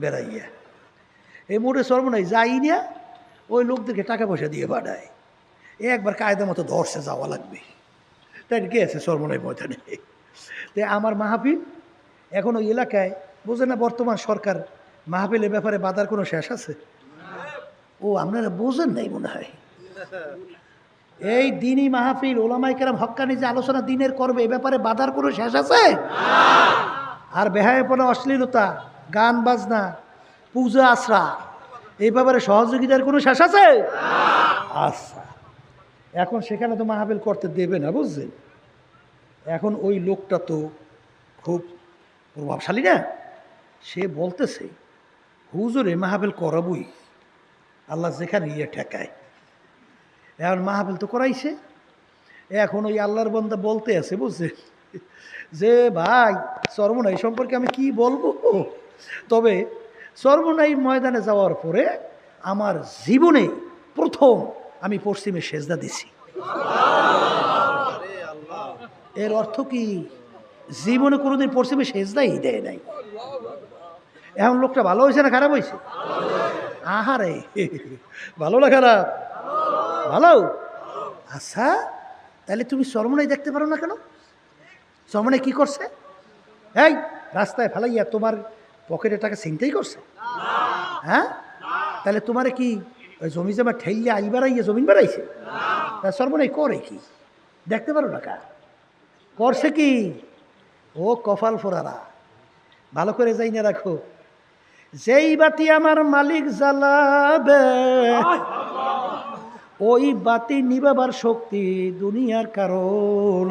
বেড়াইয়া। এই মোটে সর্বনাই যাই না ওই লোকদেরকে টাকা পয়সা দিয়ে পাঠায়। এ একবার কায়দা মতো ধরছে যাওয়া লাগবে। তাই কে গেছে সর্বনয় ময়দানে? তো আমার মাহফিল এখন ওই এলাকায়, বোঝে না বর্তমান সরকার মাহফিলের ব্যাপারে বাধার কোনো শেষ আছে? ও, আপনারা বোঝেন নাই মনে হয়। এই দিনই মাহফিল ওলামাই কেরাম হক্কানি যে আলোচনা দিনের করবে এ ব্যাপারে বাধার কোনো শেষ আছে? আর বেহায়পনা, অশ্লীলতা গান বাজনা পূজা আশ্রা এই ব্যাপারে সহযোগিতার কোনো শেষ আছে? আচ্ছা। এখন সেখানে তো মাহাবিল করতে দেবে না বুঝছেন? এখন ওই লোকটা তো খুব প্রভাবশালী না? সে বলতেছে হুজুরে মাহফিল করাবই। আল্লাহ যেখানে ইয়ে ঠেকায়। এখন মাহফিল তো করাইছে। এখন ওই আল্লাহর বন্দা বলতে আছে বুঝছে যে ভাই সর্বনাই সম্পর্কে আমি কি বলব? তবে সর্বনাই ময়দানে যাওয়ার পরে আমার জীবনে প্রথম আমি পশ্চিমে সেজদা দিছি। এর অর্থ কি? জীবনে কোনোদিন পশ্চিমে সেজদাই দেয় নাই। এখন লোকটা ভালো হয়েছে না খারাপ হয়েছে? আহারে, ভালো না খারাপ? ভালো। আচ্ছা তাহলে তুমি চরমনাই দেখতে পারো না কেন? চরমনাই কি করছে? এই, রাস্তায় ফেলাইয়া তোমার পকেটে টাকা ছিনতেই করছে? হ্যাঁ? তাহলে তোমারে কি ওই জমি জমা ঠেললে আই বাড়াইয়া জমিন বাড়াইছে? তা সর্বনাই করে কি? দেখতে পারো না কা করছে কি? ও কপাল ফোরারা ভালো করে যাই না রাখো। যেই বাতি আমার মালিক জ্বালাবে, ওই বাতি নিবাবার শক্তি দুনিয়ার কারণ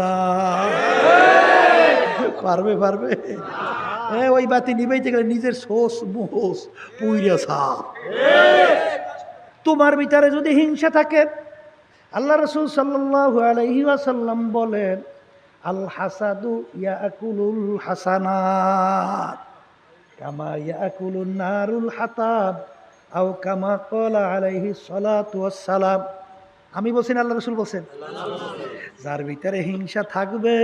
পারবে পারবে। এ ওই বাতি নিবাইতে গেলে নিজের সোস মোস পুইরা সাপ। তোমার ভিতরে যদি হিংসা থাকে, আল্লাহ রসুল সাল্লাল্লাহু আলাইহি ওয়াসাল্লাম বলেন, আল হাসাদু ইয়াকুলুল হাসানাত, কামা ইয়াকুলুন নারুল হাতাব, আও কামা কলা আলাইহি সালাতু ওয়াসসালাম। আমি বলছি আল্লাহ রসুল বলছেন? যার ভিতরে হিংসা থাকবে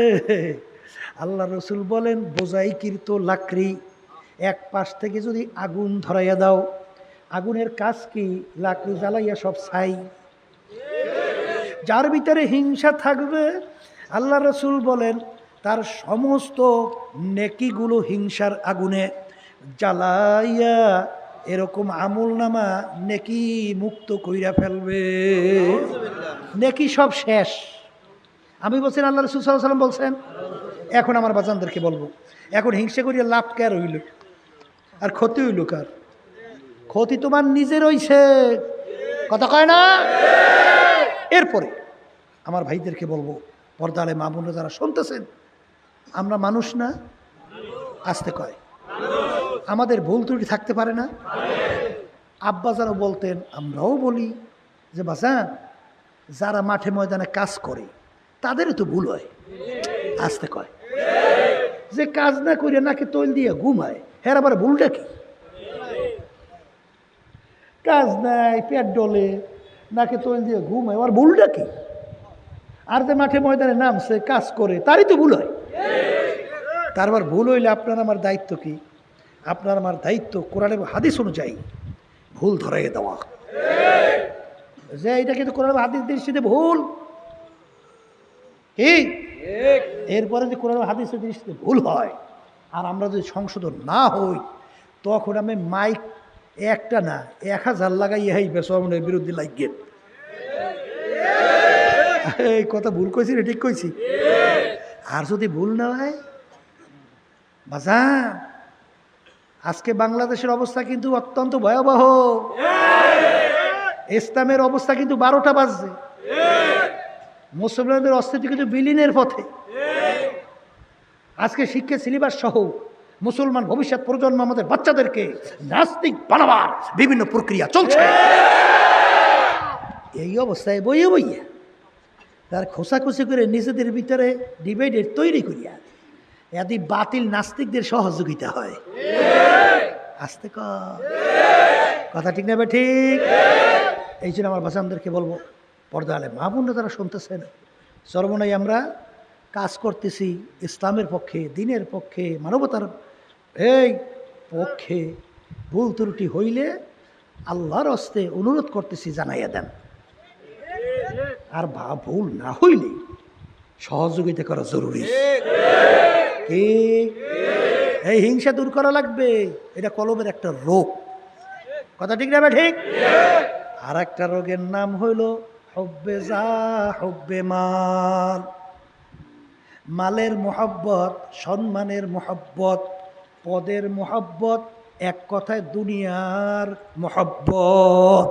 আল্লাহ রসুল বলেন, বোঝাই কীর্ত লাকড়ি। এক পাশ থেকে যদি আগুন ধরাইয়া দাও, আগুনের কাজ কি? লাকড়ি জ্বালাইয়া সব ছাই। যার ভিতরে হিংসা থাকবে, আল্লাহ রসুল বলেন, তার সমস্ত নেকিগুলো হিংসার আগুনে জ্বালাইয়া এরকম আমল নামা নেকি মুক্ত কইরা ফেলবে। নেকি সব শেষ। আমি বলছেন আল্লাহ রসুল সাল্লাম বলছেন এখন আমার বাজানদেরকে বলব, এখন হিংসা করিয়া লাভ কার হইল? আর ক্ষতি হইল কার? ক্ষতি তোমার নিজের হইছে। কথা কয় না? এরপরে আমার ভাইদেরকে বলব, পর্দালে মা বোনরা যারা শুনতেছেন, আমরা মানুষ না? আসতে কয়। আমাদের ভুল ত্রুটি থাকতে পারে না? আব্বা যারা বলতেন, আমরাও বলি যে বাসান যারা মাঠে ময়দানে কাজ করে, তাদেরও তো ভুল হয়। আসতে কয়। যে কাজ না করে নাকি তৈল দিয়ে ঘুমায় হ্যাঁ আবার ভুলটা কি? কাজ নাই, পেট ডলে, নাকি তৈল দিয়ে ঘুমায় আর ভুলটা কি? আর যে মাঠে ময়দানে নামছে, কাজ করে, তারই তো ভুল হয়। তারপর ভুল হইলে আপনার আমার দায়িত্ব কি? আপনার আমার দায়িত্ব কোরআন হাদিস অনুযায়ী ভুল ধরাই দেওয়া। যে এটা কিন্তু কোরআন হাদিস দৃষ্টিতে ভুল। কি? এরপরে যে কোরআন হাদিসের দৃষ্টিতে ভুল হয় আর আমরা যদি সংশোধন না হই, তখন আমি মাইক একটা না, এক হাজার লাগাই এই বেসরমের বিরুদ্ধে লাগিয়ে। এই কথা ভুল কইছি রে ঠিক কইছি? আর যদি ভুল না হয়, বাজান, আজকে বাংলাদেশের অবস্থা কিন্তু অত্যন্ত ভয়াবহ। ইসলামের অবস্থা কিন্তু বারোটা বাজছে। মুসলমানদের অস্তিত্ব কিন্তু বিলীনের পথে। আজকে শিক্ষা সিলেবাস সহ মুসলমান ভবিষ্যৎ প্রজন্ম আমাদের বাচ্চাদেরকে নাস্তিক বানাবার বিভিন্ন প্রক্রিয়া চলছে। এই অবস্থায় বইয়ে বইয়ে তার খোসাখুসি করে নিজেদের ভিতরে ডিভাইডেড তৈরি করিয়া এদি বাতিল নাস্তিকদের সহযোগিতা হয়। আসতে কথা ঠিক নেবে ঠিক? এই জন্য আমার বাসামদেরকে বলব পর্দা আলে মা বোনরা তারা শুনতেছেন সর্বনাই আমরা কাজ করতেছি ইসলামের পক্ষে, দিনের পক্ষে, মানবতার এই পক্ষে। ভুল ত্রুটি হইলে আল্লাহর হস্তে অনুরোধ করতেছি, জানাইয়া দেন। আর বা ভুল না হইলে সহযোগিতা করা জরুরি। কি? এই হিংসা দূর করা লাগবে, এটা কলমের একটা রোগ। কথা ঠিক না ঠিক? আর একটা রোগের নাম হইল হব্বে যা, হব্বে মাল মালের মোহাব্বত, সম্মানের মোহাব্বত, পদের মোহাব্বত, এক কথায় দুনিয়ার মোহাব্বত।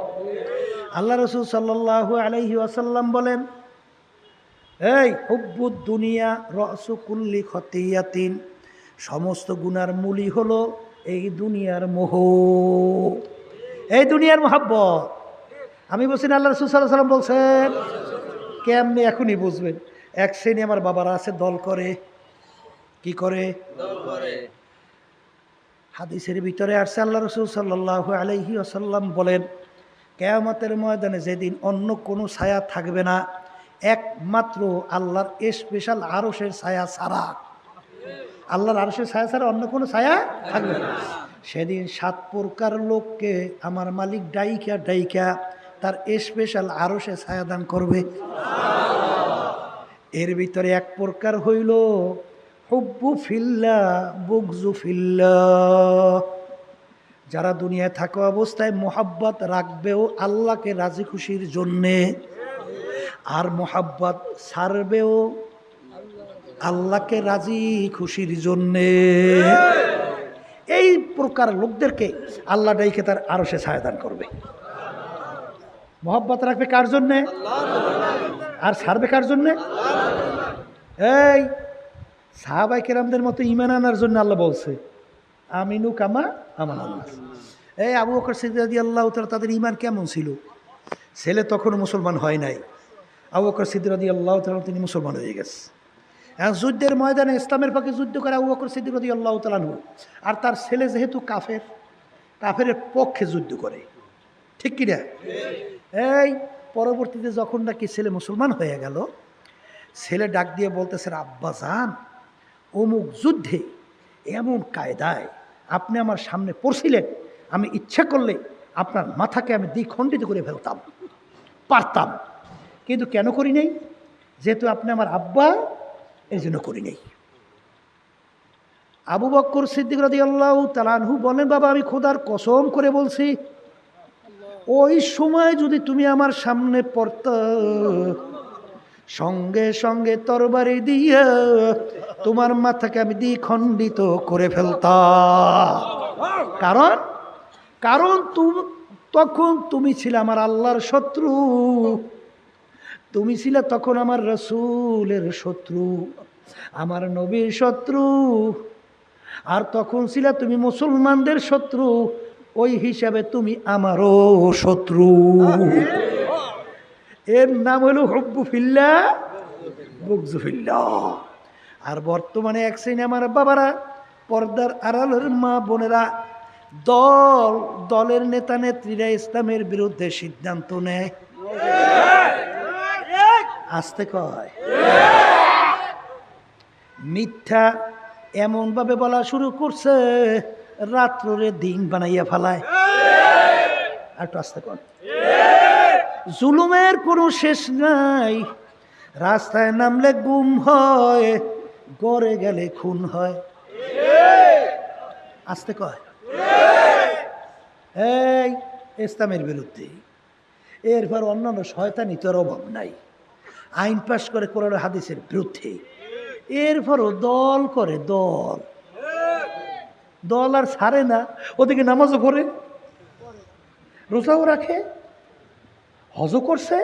আল্লাহ রসুল সাল্লাল্লাহু আলাইহি ওয়াসাল্লাম বলেন, এই হুব্বুদ দুনিয়া রসুকুল্লি খতিয়াতিন। সমস্ত গুনার মূলই হলো এই দুনিয়ার মোহ। এই দুনিয়ার মোহাব্বত। আমি বলছি না আল্লাহ রসুল সাল্লাহ সাল্লাম বলছেন কেমনি এখনই বুঝবেন? এক শ্রেণি আমার বাবারা আছে দল করে। কি করে? হাদিসের ভিতরে আসছে আল্লাহ রসুল সাল্লাহ আলাইহি আসাল্লাম বলেন কেয়ামতের ময়দানে যেদিন অন্য কোনো ছায়া থাকবে না একমাত্র আল্লাহর স্পেশাল আরসের ছায়া ছাড়া। আল্লাহর আরসের ছায়া ছাড়া অন্য কোনো ছায়া থাকবে না। সেদিন সাত প্রকার লোককে আমার মালিক ডাইকা ডাইকা তার স্পেশাল আরসে ছায়া দান করবে। এর ভিতরে এক প্রকার হইল, হুব্বু ফিল্লা বুকজু ফিল্লা। যারা দুনিয়ায় থাকা অবস্থায় মোহাব্বত রাখবেও আল্লাহকে রাজি খুশির জন্যে, আর মোহাব্বত ছাড়বেও আল্লাহকে রাজি খুশির জন্যে। এই প্রকার লোকদেরকে আল্লাহ ডাইকে তার আরও সে ছায়াদান করবে। মোহাব্বত রাখবে কার জন্যে? আর সারবে কার জন্যে? এই সাহাবাই কেরামদের মতো ইমান আনার জন্য আল্লাহ বলছে, আমিনু কামা আমান আল্লাহ এই আবু বকর সিদ্দি আল্লাহ তালা তাদের ইমান কেমন ছিল? ছেলে তখন মুসলমান হয় নাই। আবু বকর সিদ্দি আল্লাহ তালা তিনি মুসলমান হয়ে গেছে। যুদ্ধের ময়দানে ইসলামের পক্ষে যুদ্ধ করে আবু বকর সিদ্দি আল্লাহ তালানহু আর তার ছেলে যেহেতু কাফের কাফের পক্ষে যুদ্ধ করে। ঠিক কিনা? এই পরবর্তীতে যখন নাকি ছেলে মুসলমান হয়ে গেল, ছেলে ডাক দিয়ে বলতেছে, আব্বা যান অমুক যুদ্ধে এমন কায়দায় আপনি আমার সামনে পড়ছিলেন, আমি ইচ্ছা করলে আপনার মাথাকে আমি দ্বিখণ্ডিত করে ফেলতাম, পারতাম। কিন্তু কেন করি নেই? যেহেতু আপনি আমার আব্বা এই জন্য করি নেই। আবু বক্কর সিদ্দিক রদি আল্লাহ তালানহু বলেন, বাবা, আমি খোদার কসম করে বলছি ওই সময় যদি তুমি আমার সামনে পড়ত, সঙ্গে সঙ্গে তরবারি দিয়ে তোমার মাথাকে আমি দ্বিখণ্ডিত করে ফেলতাম কারণ কারণ তুমি, তখন তুমি ছিলে আমার আল্লাহর শত্রু। তুমি ছিলে তখন আমার রসুলের শত্রু, আমার নবীর শত্রু। আর তখন ছিলে তুমি মুসলমানদের শত্রু। ওই হিসাবে তুমি আমারও শত্রু। এর নাম হলো হব্বু ফিল্লা আর বর্তমানে এক শ্রেণি আমার বাবারা পর্দার আড়ালের মা বোনেরা দল, দলের নেতা নেত্রীরা ইসলামের বিরুদ্ধে সিদ্ধান্ত নেয়। আসতে কয় মিথ্যা এমনভাবে বলা শুরু করছে রাত্রে দিন বানাইয়া ফেলায়। একটু আসতে কর। জুলুমের কোনো শেষ নাই। রাস্তায় নামলে গুম হয়, গড়ে গেলে খুন হয়। আসতে কয় এই ইসলামের বিরুদ্ধে। এরপর অন্যান্য শয়তানি তোর অভাব নাই। আইন পাশ করে কোরআন হাদিসের বিরুদ্ধে। এরপরও দল করে দল। দল আর ছাড়ে না, ওদিকে নামাজও পড়ে, রোজাও রাখে, হজও করছে,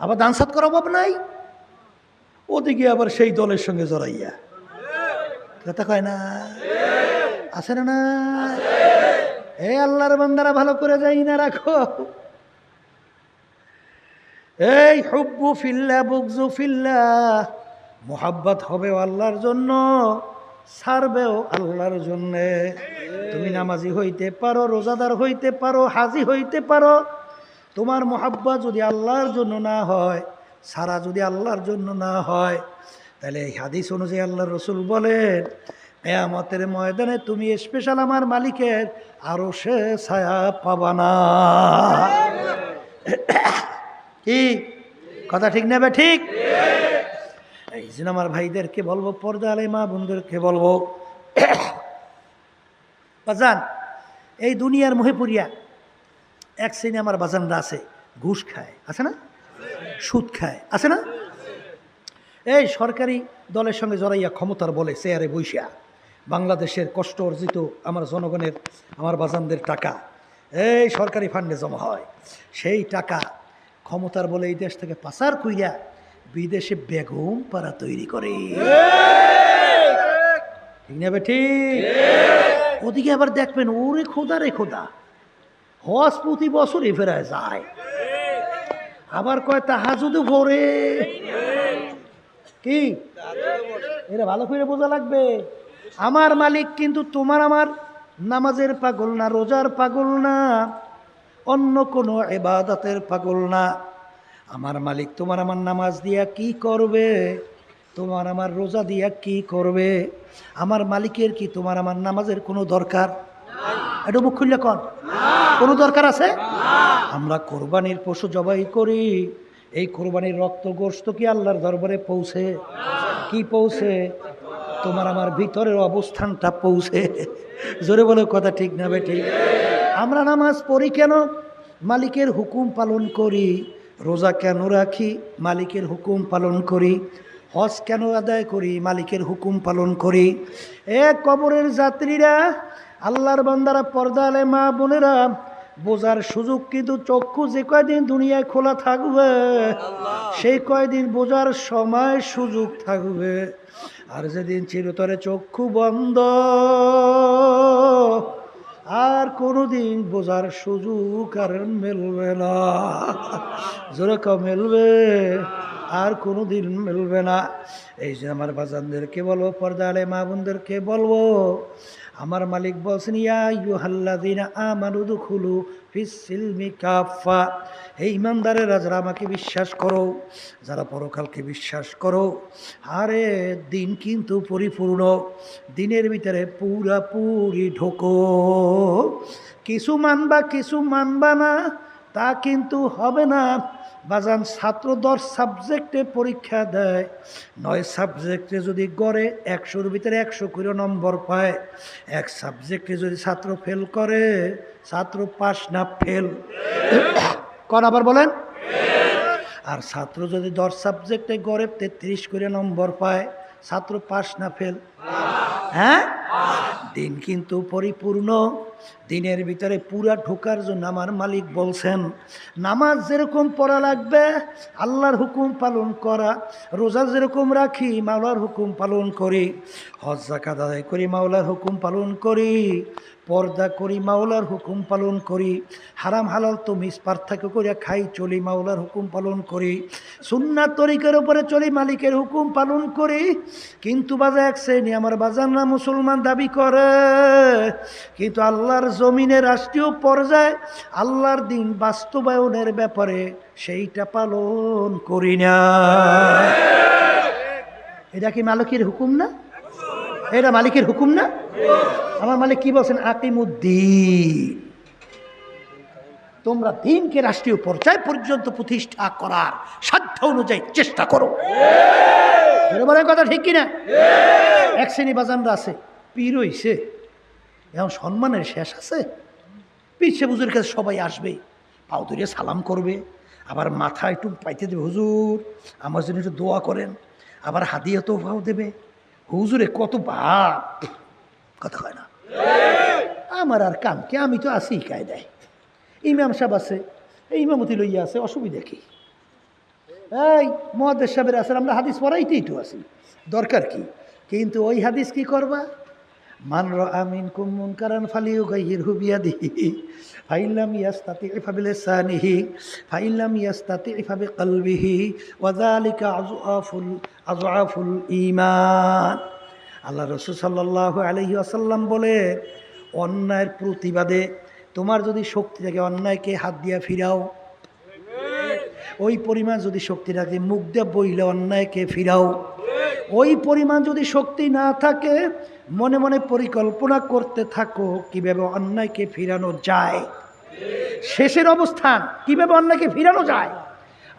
আবার দান সৎকার অভাব নাই, ওদিকে আবার সেই দলের সঙ্গে জড়াইয়া। কথা কয় না? আছে না না? এ আল্লাহর বান্দারা ভালো করে যাই না রাখো। এই হুব্বু ফিল্লা, বুকজু ফিল্লা, মোহাব্বত হবে আল্লাহর জন্য। ছাড়বেও আল্লাহর জন্যে। তুমি নামাজি হইতে পারো রোজাদার হইতে পারো হাজি হইতে পারো। তোমার মোহাব্বত যদি আল্লাহর জন্য না হয় সারা যদি আল্লাহর জন্য না হয় তাহলে এই হাদিস অনুযায়ী আল্লাহ রসুল বলেন এমতের ময়দানে তুমি স্পেশাল আমার মালিকের আরও সে ছায়া পাবা না। কি? কথা ঠিক নেবে ঠিক। এই জন্য আমার ভাইদেরকে বলব পর্দা আলাই মা বোনদেরকে বলব, বাজান, এই দুনিয়ার মোহে পড়িয়া এক শ্রেণি আমার বাজানরা আছে, ঘুষ খায়, আছে না? সুদ খায়, আছে না? এই সরকারি দলের সঙ্গে জড়াইয়া ক্ষমতার বলে চেয়ারে বৈশা বাংলাদেশের কষ্ট অর্জিত আমার জনগণের, আমার বাজানদের টাকা, এই সরকারি ফান্ডে জমা হয়, সেই টাকা ক্ষমতার বলে এই দেশ থেকে পাচার কইরা বিদেশে বেগম পাড়া তৈরি করে। ঠিক ওদিকে আবার দেখবেন, ওরে খোদা রে খোদা, হজ প্রতি বছরই ফেরায় যায়। আবার কয়, তাহাজুদু ভরে। কি? এটা ভালো করে বোঝা লাগবে। আমার মালিক কিন্তু তোমার আমার নামাজের পাগল না, রোজার পাগল না, অন্য কোনো এবাদতের পাগল না। আমার মালিক তোমার আমার নামাজ দিয়া কি করবে? তোমার আমার রোজা দিয়া কি করবে? আমার মালিকের কি তোমার আমার নামাজের কোনো দরকার? এটা মুখ খুললে কন। কোনো দরকার আছে? আমরা কোরবানির পশু জবাই করি। এই কোরবানির রক্ত গোস্ত কি আল্লাহর দরবারে পৌঁছে? কি পৌঁছে? তোমার আমার ভিতরের অবস্থানটা পৌঁছে। জোরে বলে কথা ঠিক না বে ঠিক। আমরা নামাজ পড়ি কেন? মালিকের হুকুম পালন করি। রোজা কেন রাখি? মালিকের হুকুম পালন করি। হজ কেন আদায় করি? মালিকের হুকুম পালন করি। এ কবরের যাত্রীরা আল্লাহর বান্দারা পর্দা আলে মা বোনেরা বোঝার সুযোগ কিন্তু চক্ষু যে কয়দিন দুনিয়ায় খোলা থাকবে সেই কয়দিন বোঝার সময় সুযোগ থাকবে। আর যেদিন চিরতরে চক্ষু বন্ধ আর কোনোদিন বোঝার সুযোগ আর মেলবে না। যেরকম মেলবে, আর কোনোদিন মেলবে না। এই যে আমার বাজানদেরকে বলব পর্দালে মা বোনদেরকে বলব, আমার মালিক বলছেন দিন আমানুদু খুলু ফিসিলমি কাফা হে ইমানদারেরা যারা আমাকে বিশ্বাস করো। যারা পরকালকে বিশ্বাস করো আরে দিন কিন্তু পরিপূর্ণ। দিনের ভিতরে পুরাপুরি ঢোকো। কিছু মানবা কিছু মানবা না, তা কিন্তু হবে না। বাজান ছাত্র দশ সাবজেক্টে পরীক্ষা দেয়। নয় সাবজেক্টে যদি গড়ে, একশোর ভিতরে একশো করে নম্বর পায়। এক সাবজেক্টে যদি ছাত্র ফেল করে, ছাত্র পাস না ফেল কন আবার বলেন। আর ছাত্র যদি দশ সাবজেক্টে গড়ে, তেত্রিশ করে নম্বর পায়, ছাত্র পাস না ফেল হ্যাঁ? দিন কিন্তু পরিপূর্ণ। দিনের ভিতরে পুরা ঢোকার জন্য আমার মালিক বলছেন, নামাজ যেরকম পড়া লাগবে, আল্লাহর হুকুম পালন করা। রোজা যেরকম রাখি, মাওলার হুকুম পালন করি। হজ জাকাত করি, মাওলার হুকুম পালন করি। পর্দা করি, মাওলার হুকুম পালন করি। হারাম হালাল তো মিস পার্থক্য করিয়া খাই, চলি, মাওলার হুকুম পালন করি। সুন্নার তরিকের উপরে চলি, মালিকের হুকুম পালন করি। কিন্তু বাজা এক শ্রেণি, আমার বাজানরা মুসলমান দাবি করে। কিন্তু আল্লাহর জমিনে রাষ্ট্রীয় পর্যায়ে আল্লাহর দিন বাস্তবায়নের ব্যাপারে সেইটা পালন করি না। এটা কি মালিকের হুকুম না? এটা মালিকের হুকুম না? আমার মালিক কি বলছেন? আকিমুদ্দিন। তোমরা দিনকে রাষ্ট্রীয় পর্যায় পর্যন্ত প্রতিষ্ঠা করার সাধ্য অনুযায়ী চেষ্টা করো। কথা ঠিক কিনা? এক শ্রেণি বাজানরা আছে। পীর হইছে। এখন সম্মানের শেষ আছে। পিছিয়ে বুজুর কাছে সবাই আসবে পাও ধরে সালাম করবে। আবার মাথা একটু পাইতে দেবে, হুজুর, আমার জন্য একটু দোয়া করেন। আবার হাদিয়া তো ভাও দেবে। হুজুরে, কত বাপ! কথা হয় না। আমার আর কাম কি? আমি তো আছি কায়দায়। ইমাম সাহেব আছে ইমামতি লইয়া আছে, অসুবিধা কি? এই মহাদেশ সাহেবের আছেন আমরা হাদিস পড়াইতেই তো আছি। দরকার কি? কিন্তু ওই হাদিস কি করবা? মান আমিন কুমুন কারণ ফালিউ গাইহির হুবিয়া দিহি ফাইলাম ইয়াস্তাতি ইফাবিলে সানিহি ফাইলাম ইয়াস্তাতি ইফাবি কলবিহি ওয়াজালিকা আজআফুল আজআফুল ঈমান। আল্লাহ রসুল সাল্লাহ আলহি আসাল্লাম বলে, অন্যায়ের প্রতিবাদে তোমার যদি শক্তি থাকে, অন্যায়কে হাত দিয়া ফিরাও। ওই পরিমাণ যদি শক্তি থাকে, মুখ দিয়ে বইলে অন্যায়কে ফিরাও। ওই পরিমাণ যদি শক্তি না থাকে মনে মনে পরিকল্পনা করতে থাকো কীভাবে অন্যায়কে ফিরানো যায়। শেষের অবস্থান, কীভাবে অন্যায়কে ফিরানো যায়।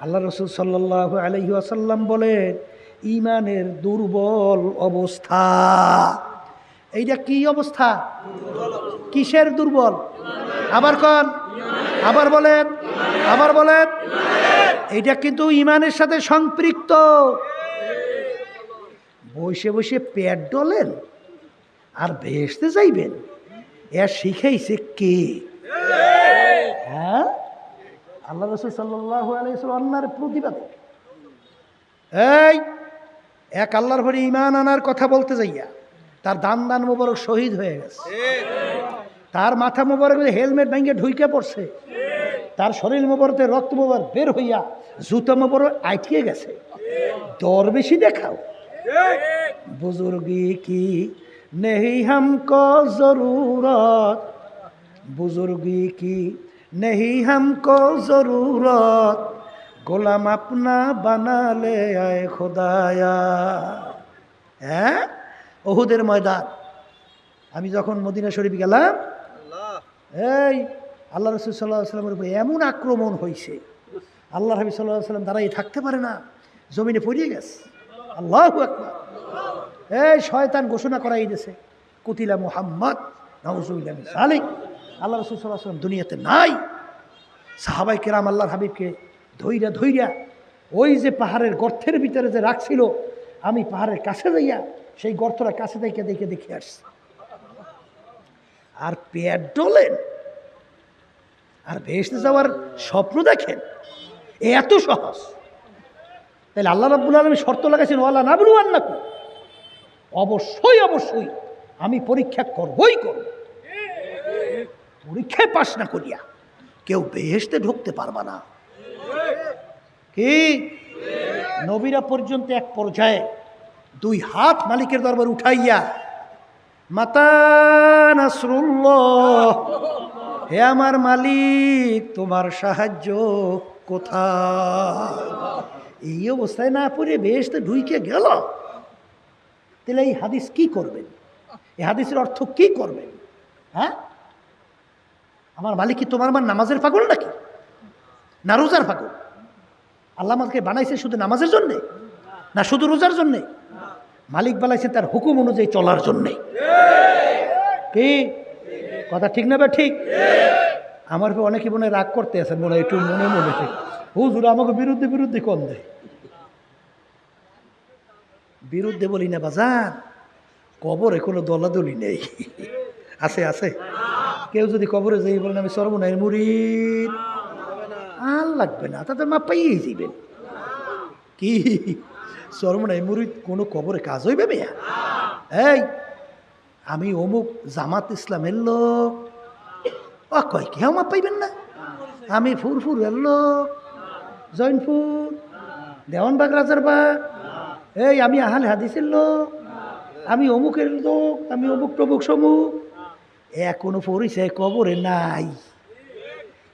আল্লাহ রসুল সাল্লাহ আলহি আসাল্লাম বলেন ইমানের দুর্বল অবস্থা। এইটা কি অবস্থা? কিসের দুর্বল? আবার কন। আবার বলেন। আবার বলেন। এইটা কিন্তু ইমানের সাথে সম্পৃক্ত। বসে বসে পেট ডলেন। আর বেহেসতে চাইবেন এ শিখাইছে কে? হ্যাঁ? আল্লাহ রসুল সাল্লাহ আল্লাহর প্রতিবাদ। এই, এক আল্লাহর ভরে ইমান আনার কথা বলতে যাইয়া তার দান দান মোবারক শহীদ হয়ে গেছে। তার মাথা মোবারক হেলমেট ভেঙে ঢুইকে পড়ছে। তার শরীর মোবারতে রক্ত মোবার বের হইয়া জুতো মোবারক আটকে গেছে। দর বেশি দেখাও। বুজুর্গি কি नहीं हमको ज़रूरत बुजुर्गी की नहीं हमको ज़रूरत গোলাম আপনা বানালে আয় খোদায়া হ্যাঁ ওহুদের ময়দান আমি যখন মদিনা শরীফ গেলাম এই আল্লাহ রসুল সাল্লাহ সাল্লামের উপরে এমন আক্রমণ হয়েছে আল্লাহ হাবি সাল্লাহ সাল্লাম দাঁড়াই থাকতে পারে না জমিনে পড়িয়ে গেছে আল্লাহ আকবার এই শয়তান ঘোষণা করাই দিয়েছে কুতিলা মুহাম্মদ নওজুবিল্লাহ সালিক। আল্লাহ রসুল সাল্লাহ দুনিয়াতে নাই। সাহাবাই কেরাম আল্লাহর হাবিবকে ধৈর্য ধৈর্য, ওই যে পাহাড়ের গর্তের ভিতরে যে রাখছিল, আমি পাহাড়ের কাছে যাইয়া সেই গর্তটা কাছে দেখে দেখে দেখে আসছি। আর পেট ডোলেন, আর ভেসতে যাওয়ার স্বপ্ন দেখেন, এত সহজ। তাহলে আল্লাহ রাবুল আলমী শর্ত লাগাইছেন ওয়াল্লাহ না বলুয়ান না অবশ্যই অবশ্যই আমি পরীক্ষা করবই করব। পরীক্ষায় পাশ না করিয়া কেউ বেহেসতে ঢুকতে পারবা না। কি? নবীরা পর্যন্ত এক পর্যায়ে দুই হাত মালিকের দরবার উঠাইয়া, মাতা হে আমার মালিক, তোমার সাহায্য কোথা এই অবস্থায় না পড়ে বেশ তো ঢুইকে গেল। তাহলে এই হাদিস কি করবেন? এই হাদিসের অর্থ কি করবেন? হ্যাঁ? আমার মালিক কি তোমার আমার নামাজের পাগল নাকি? না রোজার পাগল? আল্লাহ আমাকে বানাইছে শুধু নামাজের জন্যে? না শুধু রোজার জন্যে? মালিক বানাইছে তার হুকুম অনুযায়ী চলার জন্যে? কি? কথা ঠিক না বা ঠিক? আমার অনেকে মনে রাগ করতে আছেন, মনে একটু মনে মনে ঠিক। হুজুর আমাকে বিরুদ্ধে বিরুদ্ধে কম দেয়। বিরুদ্ধে বলি না, বাজান। কবরে কোনো দলাদলি নেই। আছে আছে। কেউ যদি কবরে যাই বলেন, আমি সর্বনায়ের মুরিদ। আর লাগবে না তাতে মা পাইয়েই যাবেন কি? সর্বনাই মুরিদ কোনো কবরে কাজ হইবে মেয়া? এই, আমি অমুক জামাত ইসলামের লোক। ও কয় কেউ মা পাইবেন না? আমি ফুরফুরের লোক, জৈনপুর, দেওয়ানবাগ রাজার বাগ এই, আমি আহাল হাদিসের লোক। আমি অমুকের লোক, আমি অমুক প্রমুখ সমুক এখনও পরিচয় কবরে নাই।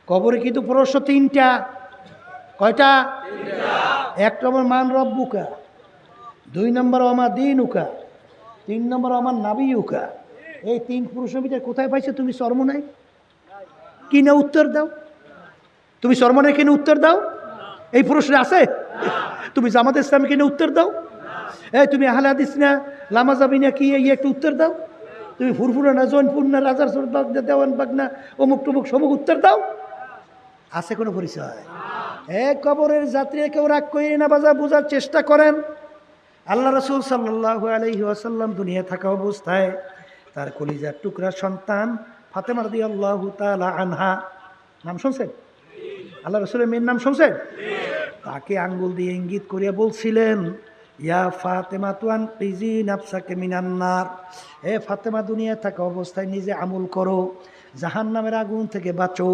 কবরে কিন্তু প্রশ্ন তিনটা। কয়টা? এক নম্বর, মান রব্বুকা। দুই নম্বর আমার দিন উকা তিন নম্বর আমার নাবি উকা এই তিন পুরুষের ভিতরে কোথায় পাইছে তুমি শর্ম নাই? কিনে উত্তর দাও। তুমি শর্মনের কিনে উত্তর দাও? এই প্রশ্নে আছে? তুমি জামাত ইসলাম কিনে উত্তর দাও? এই, তুমি আহলে হাদিস না? লামা যাবি না কি? এই, একটু উত্তর দাও। তুমি ফুরফুরা না, জৈনপুর না, রাজার দেওয়ান বাগ না, অমুক টমুক সমুক উত্তর দাও। আছে কোনো পরিচয়? এ, কবরের যাত্রী কেউ রাগ করে না বাজা, বোঝার চেষ্টা করেন। আল্লাহ রসুল সাল্লাহ আলহি আসাল্লাম দুনিয়া থাকা অবস্থায় তার কলিজার টুকরা সন্তান ফাতেমার দি আল্লাহ তালা আনহা। নাম শুনছেন? আল্লাহ রসুলের মেয়ের নাম শুনছেন? তাকে আঙ্গুল দিয়ে ইঙ্গিত করিয়া বলছিলেন ইয়া ফাতেমা, তুয়ান পিজি নাফসাকে মিনান্নার এ ফাতেমা দুনিয়া থাকা অবস্থায় নিজে আমল করো জাহান নামের আগুন থেকে বাঁচো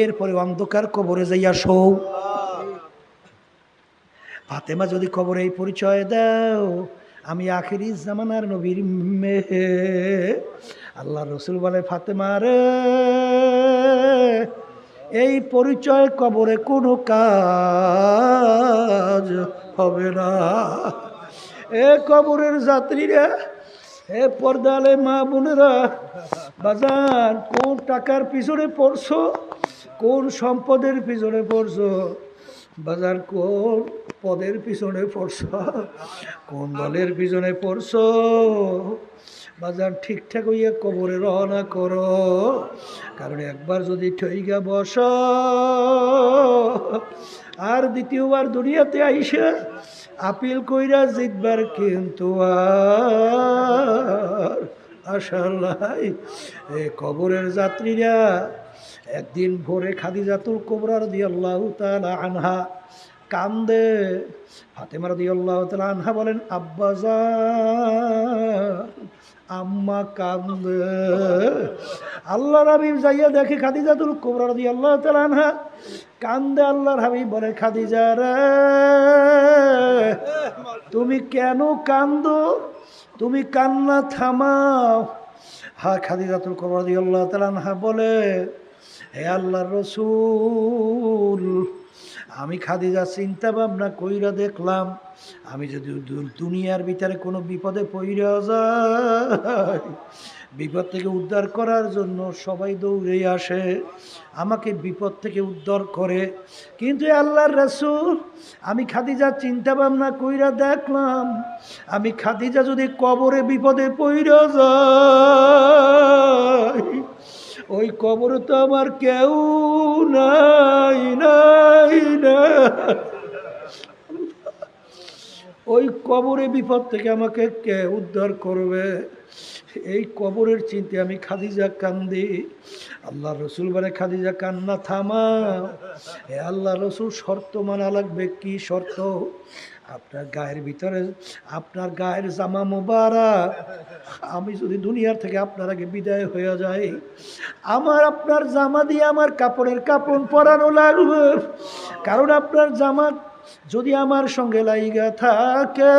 এরপরে অন্ধকার কবরে যাইয়া শোও ফাতেমা, যদি কবরে এই পরিচয় দাও, আমি আখেরি জামানার নবীর মেহে আল্লাহ রসুল বলে, ফাতেমা রে, এই পরিচয় কবরে কোনো কাজ হবে না। এ কবরের যাত্রীরা, এ পর্দালে মা বোনেরা, বাজার কোন টাকার পিছনে পড়ছো, কোন সম্পদের পিছনে পড়ছো, বাজার কোন পদের পিছনে পড়ছো, কোন দলের পিছনে পড়ছো, বাজার ঠিকঠাক হইয়া কবরে রওনা করো, কারণ একবার যদি ঠইগা বস, আর দ্বিতীয়বার দুনিয়াতে আইসা আপিল কইরা জিতবার কিন্তু আর আশা নাই। এ কবরের যাত্রীরা একদিন ভোরে খাদিজাতুল কোবরার দিয়ে আল্লাহ তালা আনহা কান্দে। ফাতেমার দিয়ে আল্লাহ তালা আনহা বলেন আব্বাজা আম্মা কান্দে। আল্লাহর হাবিব যাইয়া দেখে খাদিজাতুল কোবরার দিয়ে আল্লাহ তালা আনহা। কান্দে আল্লাহর হাবিব বলে, খাদিজা রে, তুমি কেন কান্দো? তুমি কান্না থামাও। হা, খাদিজাতুল কোবরা দিয়ে আল্লাহ তালা আনহা বলে, হে আল্লাহর রসুল, আমি খাদিজা চিন্তা ভাবনা কইরা দেখলাম আমি যদি দুনিয়ার ভিতরে কোনো বিপদে পইরা যাই, বিপদ থেকে উদ্ধার করার জন্য সবাই দৌড়ে আসে, আমাকে বিপদ থেকে উদ্ধার করে। কিন্তু আল্লাহর রাসুল, আমি খাদিজা চিন্তা ভাবনা কইরা দেখলাম, আমি খাদিজা যদি কবরে বিপদে পইরা যাই, ওই কবরে তো আমার কেউ নাই নাই না ওই কবরে বিপদ থেকে আমাকে কে উদ্ধার করবে? এই কবরের চিন্তে আমি খাদিজা কান্দি। আল্লাহ রসুল বলে, খাদিজা, কান্না থামা এ আল্লাহ রসুল, শর্ত মানা লাগবে। কি শর্ত? আপনার গায়ের ভিতরে, আপনার গায়ের জামা মোবারা আমি যদি দুনিয়ার থেকে আপনার আগে বিদায় হয়ে যাই, আমার আপনার জামা দিয়ে আমার কাপড়ের কাপড় পরানো লাগবে। কারণ আপনার জামা যদি আমার সঙ্গে লাইগা থাকে,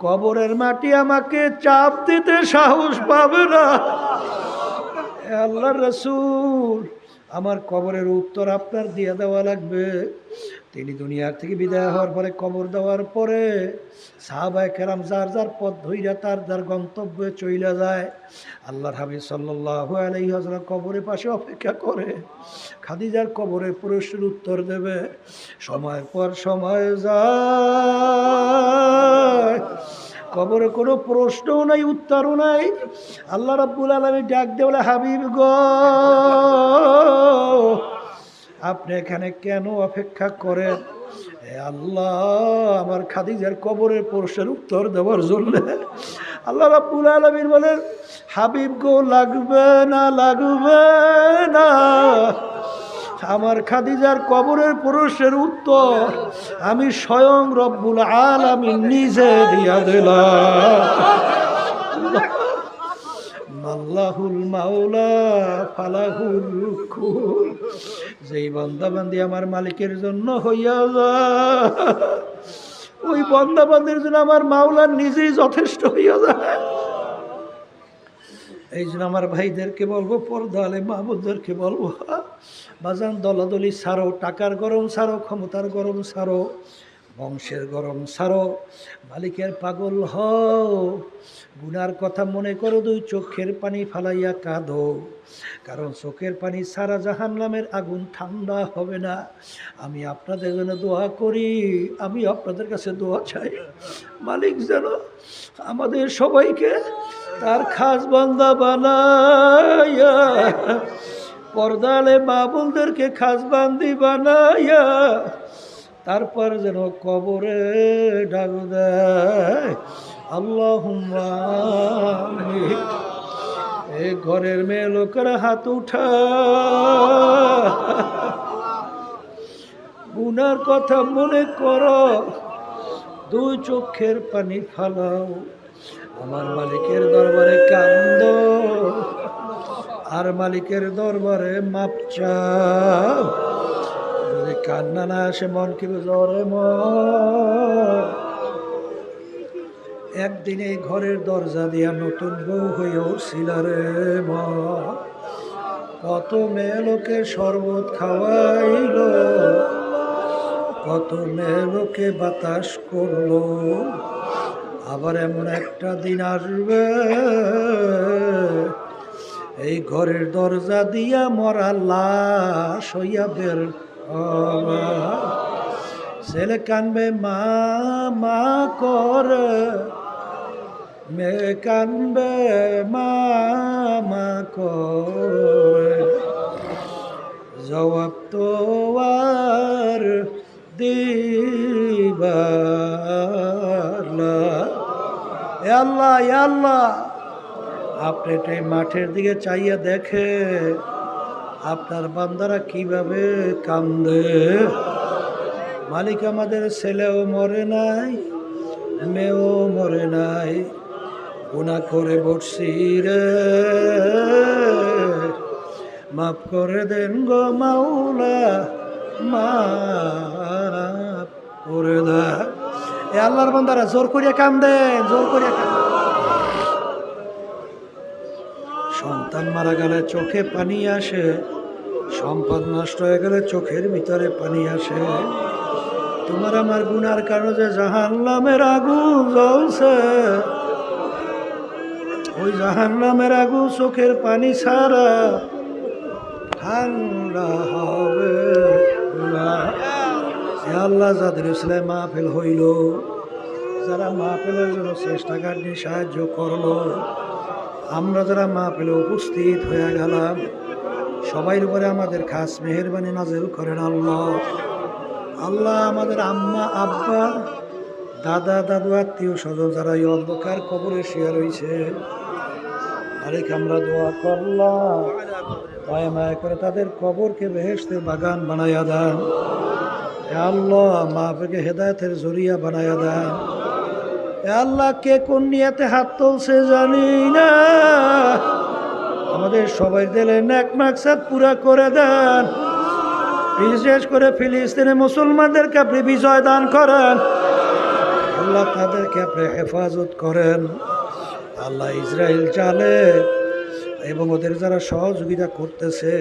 কবরের মাটি আমাকে চাপ দিতে সাহস পাবে না। আল্লাহ রসুল। আমার কবরের উত্তর আপনার দিয়ে দেওয়া লাগবে। তিনি দুনিয়ার থেকে বিদায় হওয়ার পরে কবর দেওয়ার পরে সাহাবায় কেরাম যার যার পথ ধইরা তার যার গন্তব্যে চইলা যায়। আল্লাহর হাবিব সাল্লাহ আলহি হজরা কবরের পাশে অপেক্ষা করে। খাদিজার কবরে প্রশ্নের উত্তর দেবে। সময়ের পর সময় যায়। কবরে কোনো প্রশ্নও নাই, উত্তরও নাই। আল্লাহ রাব্বুল আলমী ডাক বলে, হাবিব গো, আপনি এখানে কেন অপেক্ষা করেন? আল্লাহ, আমার খাদিজার কবরের প্রশ্নের উত্তর দেওয়ার জন্য। আল্লাহ রাব্বুল আলমীর বলেন, হাবিব গো, লাগবে না লাগবে না। আমার খাদিজার কবরের পুরুষের উত্তর, আমি স্বয়ং রব্বুল আল আমি নিজে দিয়া দিলাম। আল্লাহুল মাওলা, ফালাহুল যেই বন্দাবান্দি আমার মালিকের জন্য হইয়া যায়, ওই বন্দাবান্দির জন্য আমার মাওলা নিজেই যথেষ্ট হইয়া যায়। এই জন্য আমার ভাইদেরকে বলব পর্দালে মাহবুদদেরকে বলব বাজান দলাদলি সারো, টাকার গরম সারো, ক্ষমতার গরম সারো, বংশের গরম সারো, মালিকের পাগল হও, গুনার কথা মনে করো, দুই চোখের পানি ফালাইয়া কাঁদো, কারণ চোখের পানি সারা জাহান নামের আগুন ঠান্ডা হবে না। আমি আপনাদের জন্য দোয়া করি, আমি আপনাদের কাছে দোয়া চাই। মালিক যেন আমাদের সবাইকে তার খাস বান্দা বানাইয়া, পর্দালে বাবুলদেরকে খাস বান্দি বানাইয়া, তারপর যেন কবরে ডাক দেয় আল্লাহ এ ঘরের মেয়ে লোকের হাত উঠা। গুনার কথা মনে করো, দুই চোখের পানি ফালাও। আমার মালিকের দরবারে কান্দ, আর মালিকের দরবারে মাপ কান্না না আসে, মন কি জ্বরে একদিন এই ঘরের দরজা দিয়া নতুন বউ হয়ে উঠছিল রে মা। কত মেয়ে লোকে শরবত খাওয়াইল, কত মেয়ে লোকে বাতাস করল। আবার এমন একটা দিন আসবে। এই ঘরের দরজা দিয়া মরা লাশ হইয়া বের ছেলে কানবে, মা মা করে। মেয়ে কানবে, মা মা করে। জবাব তো আর দিবার না। আল্লাহ আল্লাহ। আপনি একটু এই মাঠের দিকে চাইয়া দেখে আপনার বান্দারা কীভাবে কান্দে। মালিক আমাদের ছেলেও মরে নাই, মেয়েও মরে নাই। গুণা করে বসছি রে। মাফ করে দেন গো মাওলা, মাফ করে দা এ আল্লাহর বান্দারা, জোর করিয়া কান্দেন জোর করিয়া কান্দেন সন্তান মারা গেলে চোখে পানি আসে, সম্পদ নষ্ট হয়ে গেলে চোখের ভিতরে পানি আসে তোমার আমার গুনার কারণে যে জাহান্নামের আগুন জ্বলছে, ওই জাহান্নামের আগুন চোখের পানি ছাড়া ঠান্ডা হবে না। হে আল্লাহ যাদের ইসলাম মাহফিল হইল, যারা মাহফিলের জন্য চেষ্টা কাটনি সাহায্য করল, আমরা যারা মাহফিলে উপস্থিত হয়ে গেলাম, সবাই উপরে আমাদের খাস মেহরবানি নাজেল করেন আল্লাহ। আল্লাহ আমাদের আম্মা, আব্বা, দাদা, দাদু, আত্মীয় স্বজন যারা এই অন্ধকার কবরে শুয়ে রয়েছে, আরেক আমরা দোয়া করলাম। মায়া মায়া করে তাদের কবরকে বেহেস্তের বাগান বানাইয়া দেন। আল্লাহ মাহফিলকে হেদায়তের জরিয়া বানাইয়া দেন আল্লাহ, কে কোন নিয়াতে হাত তুলছে জানি না। আমাদের সবাই দিলে ন্যাক মাকসাদ পুরা করে দেন। বিশেষ করে ফিলিস্তিনে মুসলমানদেরকে আপনি বিজয় দান করেন। আল্লাহ তাদেরকে আপনি হেফাজত করেন। আল্লাহ ইসরায়েল চালে এবং ওদের যারা সহযোগিতা করতেছে,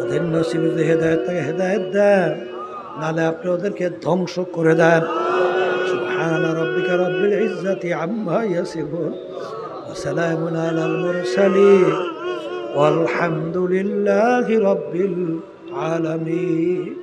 ওদের নসিবে হেদায়ত থেকে হেদায়ত দেন। নালে আপনি ওদেরকে ধ্বংস করে দেন سبحان ربك رب العزة عما يصفون وسلام على المرسلين والحمد لله رب العالمين